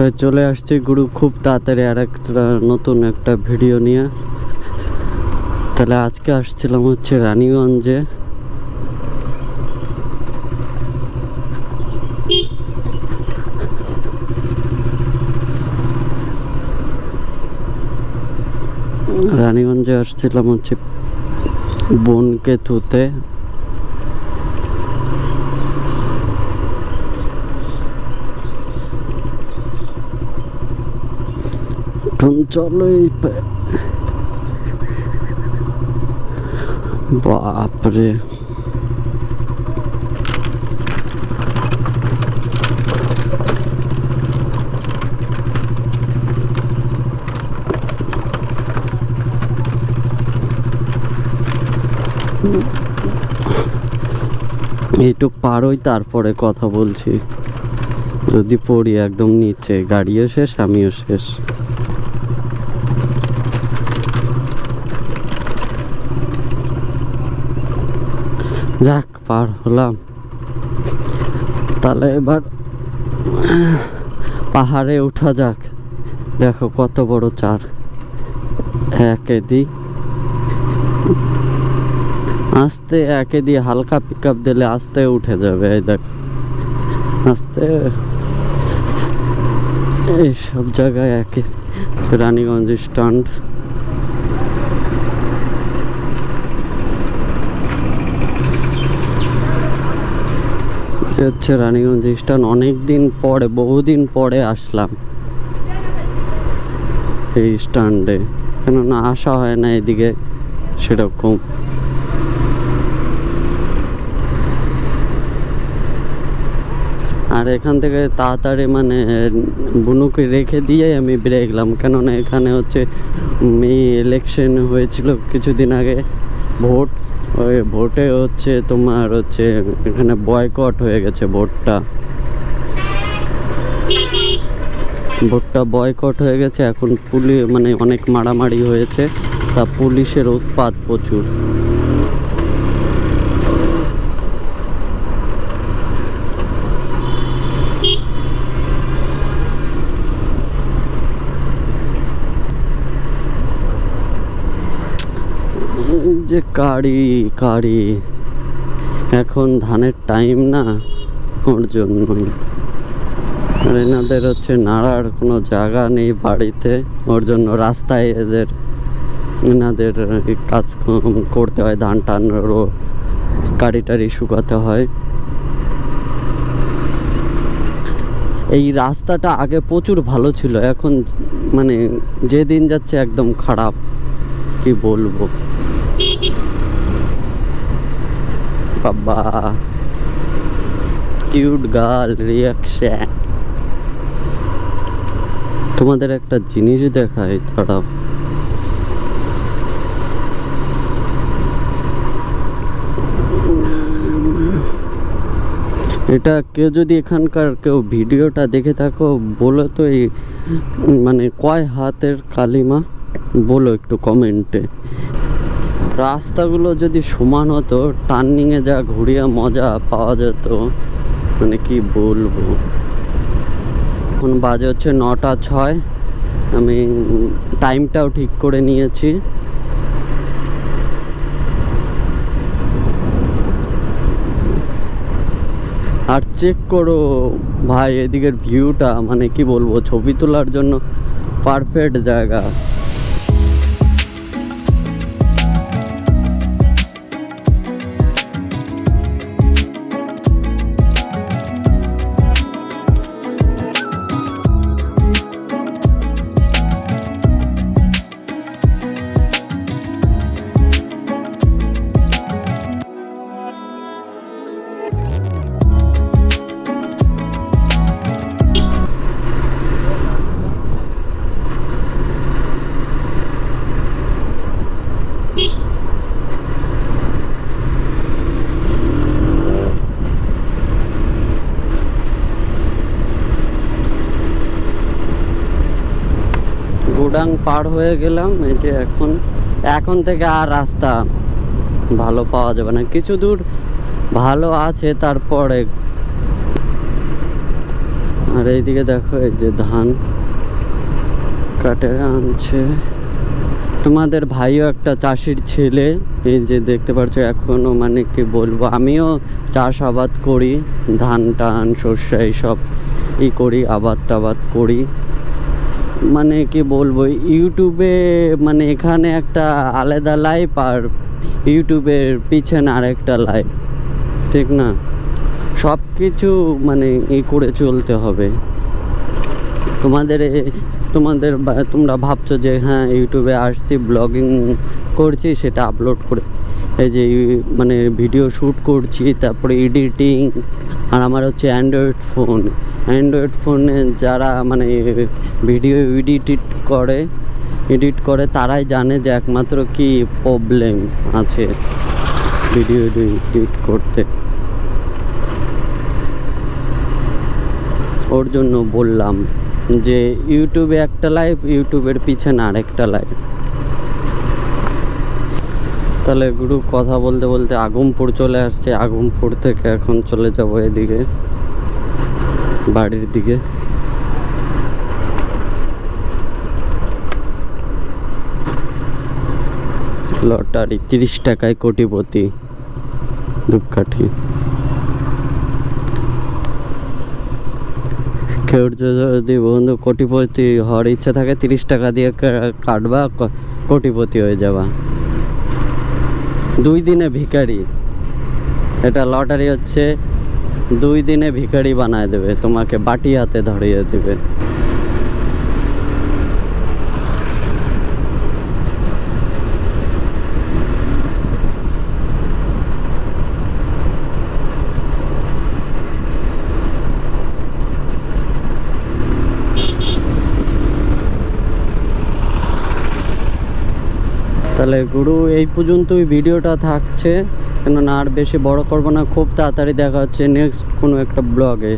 তো চলে আসছি গুরু? খুব তাড়াতাড়ি আর একটা নতুন একটা ভিডিও নিয়ে। তাহলে আজকে আসছিলাম হচ্ছে রানীগঞ্জে। রানীগঞ্জে আসছিলাম হচ্ছে বোনকে থুতে পে- বাপরে। এইটুক পারোই তারপরে কথা বলছি। যদি পড়ি একদম নিচে, গাড়িও শেষ, আমিও শেষ। যাক, পার হলাম। তাহলে এবার পাহাড়ে ওঠা যাক। দেখো কত বড় চার। একে দি। আস্তে একে দিয়ে হালকা পিক আপ দিলে আস্তে উঠে যাবে, এই দেখো। আস্তে। এই সব জায়গায় একে। রানীগঞ্জ স্ট্যান্ড। যে হচ্ছে রানীগঞ্জ স্ট্যান্ড অনেক দিন পরে, বহুদিন পরে আসলাম এই স্ট্যান্ডে কেননা আসা হয় না এদিকে সেরকম। আর এখান থেকে তাড়াতাড়ি মানে বুনুকে রেখে দিয়ে আমি বেরিয়ে গেলাম। কেননা এখানে হচ্ছে ইলেকশন হয়েছিল কিছুদিন আগে, ভোট ওই ভোটে হচ্ছে তোমার হচ্ছে এখানে বয়কট হয়ে গেছে ভোটটা। ভোটটা বয়কট হয়ে গেছে, এখন পুলি মানে অনেক মারামারি হয়েছে, তা পুলিশের উৎপাত প্রচুর এই যে কারি কারি। এখন ধানের টাইম না ওর জন্যই। আর এনাদের হচ্ছে নাড়ার কোনো জায়গা নেই বাড়িতে, ওর জন্য রাস্তায় এদের, এনাদের কাজ করতে হয়, ধান টান কারি টারি শুকাতে হয়। এই রাস্তাটা আগে প্রচুর ভালো ছিল, এখন মানে যেদিন যাচ্ছে একদম খারাপ। কি বলব? বাবা কিউট গার্ল রিয়াকশন তোমাদের একটা জিনিস দেখাই তারা এটা কেউ যদি এখানকার কেউ ভিডিওটা দেখে থাকো, বলো তো এই মানে কয় হাতের কালিমা? বলো একটু কমেন্টে। রাস্তাগুলো যদি সমান হতো, টার্নিংয়ে যা ঘুরিয়া মজা পাওয়া যেত মানে কি বলব? এখন বাজে হচ্ছে নটা ছয়, আমি টাইমটাও ঠিক করে নিয়েছি। আর চেক করো ভাই, এদিকের ভিউটা মানে কি বলব, ছবি তোলার জন্য পারফেক্ট জায়গা। গোডাং পার হয়ে গেলাম, এই যে এখন এখন থেকে আর রাস্তা ভালো পাওয়া যাবে না। কিছু দূর ভালো আছে, তারপরে আর এইদিকে দেখো, এই যে ধান কাটে আনছে। তোমাদের ভাইও একটা চাষির ছেলে, এই যে দেখতে পাচ্ছ এখনও মানে কি বলব, আমিও চাষাবাদ করি, ধান টান শস্য এইসব ই করি, আবাদ টাবাদ করি। মানে কি বলব ইউটিউবে মানে এখানে একটা আলাদা লাইফ আর ইউটিউবের পিছনে আরেকটা লাইফ ঠিক না? সব কিছু মানে ই করে চলতে হবে। তোমাদের তোমাদের তোমরা ভাবছ যে হ্যাঁ ইউটিউবে আসছি ব্লগিং করছি, সেটা আপলোড করে এই যে মানে ভিডিও শ্যুট করছি, তারপরে এডিটিং আর আমার হচ্ছে অ্যান্ড্রয়েড ফোন অ্যান্ড্রয়েড ফোনে যারা মানে ভিডিও এডিট করে এডিট করে, তারাই জানে যে একমাত্র কি প্রবলেম আছে ভিডিও এডিট করতে। ওর জন্য বললাম যে ইউটিউবে একটা লাইভ ইউটিউবের পিছনে আরেকটা লাইভ তাহলে গ্রুপ কথা বলতে বলতে আগমপুর চলে আসছে। আগমপুর থেকে এখন চলে যাব এদিকে, বাড়ির দিকে। লটারি তিরিশ টাকায় কোটিপতি, ধূপকাঠি। কেউ যদি বন্ধু কোটিপতি হওয়ার ইচ্ছা থাকে, তিরিশ টাকা দিয়ে কাটবা কোটিপতি হয়ে যাবা। দুই দিনে ভিখারি। এটা লটারি হচ্ছে, দুই দিনে ভিখারি বানায় দেবে, তোমাকে বাটি হাতে ধরিয়ে দেবে। তাহলে গুরু, এই পর্যন্তই ভিডিওটা থাকছে। কেননা আর বেশি বড় করব না, খুব তাড়াতাড়ি দেখা হচ্ছে নেক্সট কোনো একটা ব্লগে